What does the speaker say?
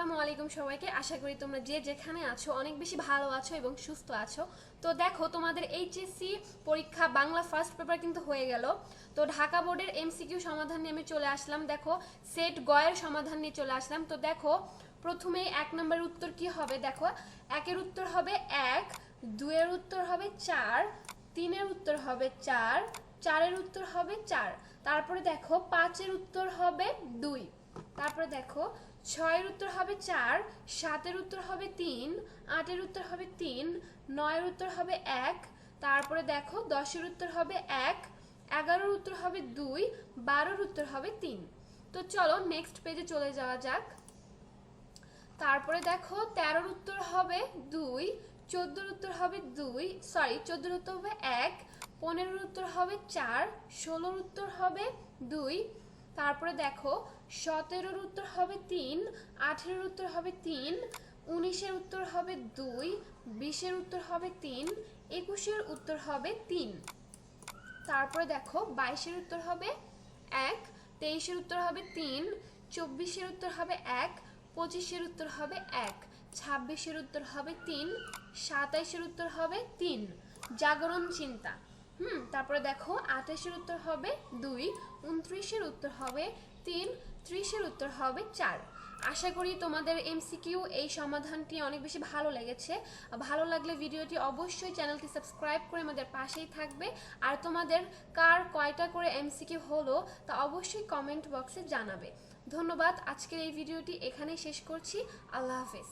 আসসালামু আলাইকুম সবাইকে। আশা করি তোমরা যে যেখানে আছো অনেক বেশি ভালো আছো এবং সুস্থ আছো। তো দেখো, তোমাদের এইচএসসি পরীক্ষা, বাংলা ফার্স্ট পেপার কিন্তু হয়ে গেল। তো ঢাকা বোর্ডের এমসিকিউ সমাধান নিয়ে আমি চলে আসলাম। দেখো, সেট গয়ের সমাধান নিয়ে চলে আসলাম। তো দেখো, প্রথমেই এক নম্বরের উত্তর কি হবে? দেখো, একের উত্তর হবে এক দুয়ের উত্তর হবে চার, তিনের উত্তর হবে চার, চারের উত্তর হবে চার। তারপরে দেখো, পাঁচের উত্তর হবে দুই। তারপরে দেখো ছয়ের উত্তর হবে চার সাতের উত্তর হবে তিন আটের উত্তর হবে তিন নয়ের উত্তর হবে এক তারপরে দেখো দশের উত্তর হবে এক এগারোর উত্তর হবে দুই বারোর উত্তর হবে তিন তো চলো নেক্সট পেজে চলে যাওয়া যাক তারপরে দেখো তেরোর উত্তর হবে দুই চোদ্দোর উত্তর হবে দুই সরি চোদ্দোর উত্তর হবে এক পনেরোর উত্তর হবে চার ষোলোর উত্তর হবে দুই তারপরে দেখো সতেরোর উত্তর হবে তিন আঠেরোর উত্তর হবে তিন উনিশের উত্তর হবে দুই বিশের উত্তর হবে তিন একুশের উত্তর হবে তিন তারপরে দেখো বাইশের উত্তর হবে এক তেইশের উত্তর হবে তিন চব্বিশের উত্তর হবে এক পঁচিশের উত্তর হবে এক ছাব্বিশের উত্তর হবে তিন সাতাইশের উত্তর হবে তিন জাগরণ চিন্তা হুম, তারপরে দেখো আঠাশের উত্তর হবে দুই, উনত্রিশের উত্তর হবে তিন, ত্রিশের উত্তর হবে চার। আশা করি তোমাদের এমসিকিউ এই সমাধানটি অনেক বেশি ভালো লেগেছে। ভালো লাগলে ভিডিওটি অবশ্যই চ্যানেলটি সাবস্ক্রাইব করে আমাদের পাশেই থাকবে। আর তোমাদের কার কয়টা করে এমসিকিউ হলো তা অবশ্যই কমেন্ট বক্সে জানাবে। ধন্যবাদ, আজকের এই ভিডিওটি এখানেই শেষ করছি। আল্লাহ হাফেজ।